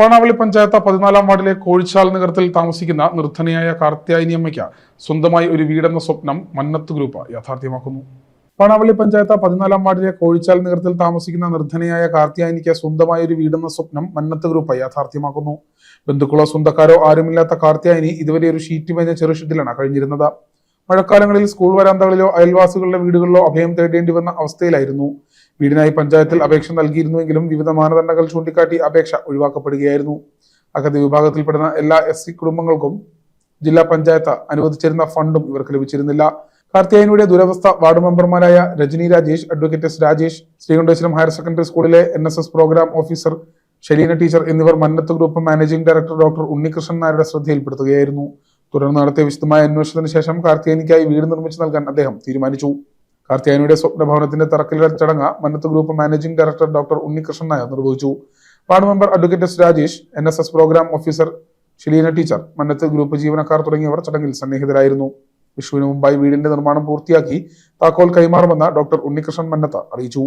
പാണാവളി പഞ്ചായത്ത് പതിനാലാം വാർഡിലെ കോഴിച്ചാൽ നഗരത്തിൽ താമസിക്കുന്ന നിർധനയായ കാർത്യായനി അമ്മയ്ക്ക് സ്വന്തമായി ഒരു വീടെന്ന സ്വപ്നം മന്നത്ത് ഗ്രൂപ്പ് യാഥാർത്ഥ്യമാക്കുന്നു. പാണാവള്ളി പഞ്ചായത്ത് പതിനാലാം വാർഡിലെ കോഴിച്ചാൽ നഗരത്തിൽ താമസിക്കുന്ന നിർധനയായ കാർത്യായനിക്ക് സ്വന്തമായ ഒരു വീടെന്ന സ്വപ്നം മന്നത്ത് ഗ്രൂപ്പ് യാഥാർത്ഥ്യമാക്കുന്നു. ബന്ധുക്കളോ സ്വന്തക്കാരോ ആരുമില്ലാത്ത കാർത്യായനി ഇതുവരെ ഒരു ഷീറ്റ് മേഞ്ഞ ചെറു ഷെഡിലാണ് കഴിഞ്ഞിരുന്നത്. മഴക്കാലങ്ങളിൽ സ്കൂൾ വരാന്തകളിലോ അയൽവാസികളുടെ വീടുകളിലോ അഭയം തേടേണ്ടി വന്ന അവസ്ഥയിലായിരുന്നു. വീടിനായി പഞ്ചായത്തിൽ അപേക്ഷ നൽകിയിരുന്നുവെങ്കിലും വിവിധ മാനദണ്ഡങ്ങൾ ചൂണ്ടിക്കാട്ടി അപേക്ഷ ഒഴിവാക്കപ്പെടുകയായിരുന്നു. അഗതി വിഭാഗത്തിൽപ്പെടുന്ന എല്ലാ എസ് സി കുടുംബങ്ങൾക്കും ജില്ലാ പഞ്ചായത്ത് അനുവദിച്ചിരുന്ന ഫണ്ടും ഇവർക്ക് ലഭിച്ചിരുന്നില്ല. കാർത്തിയായനിയുടെ ദുരവസ്ഥ വാർഡ് മെമ്പർമാരായ Rajani Rajesh advocate S Rajesh Sreekandeswaram higher secondary സ്കൂളിലെ N program officer Shelina teacher എന്നിവർ Mannath group managing director doctor Unnikrishnan നായരുടെ ശ്രദ്ധയിൽപ്പെടുത്തുകയായിരുന്നു. തുടർന്ന് നടത്തിയ വിശദമായ അന്വേഷണത്തിന് ശേഷം കാർത്തിയാനിക്കായി വീട് നിർമ്മിച്ചു നൽകാൻ അദ്ദേഹം തീരുമാനിച്ചു. കാർത്തിയാനിയുടെ സ്വപ്നഭവനത്തിന്റെ തറക്കല്ലിടൽ ചടങ്ങ് Mannath group managing director doctor Unnikrishnan Nair നിർവഹിച്ചു. Ward member advocate S Rajesh N S S programme officer Shileena teacher Mannath group ജീവനക്കാർ തുടങ്ങിയവർ ചടങ്ങിൽ സന്നിഹിതരായിരുന്നു. വിഷുവിന് മുമ്പായി വീടിന്റെ നിർമ്മാണം പൂർത്തിയാക്കി താക്കോൽ കൈമാറുമെന്ന് ഡോക്ടർ ഉണ്ണികൃഷ്ണൻ മന്നത്ത് അറിയിച്ചു.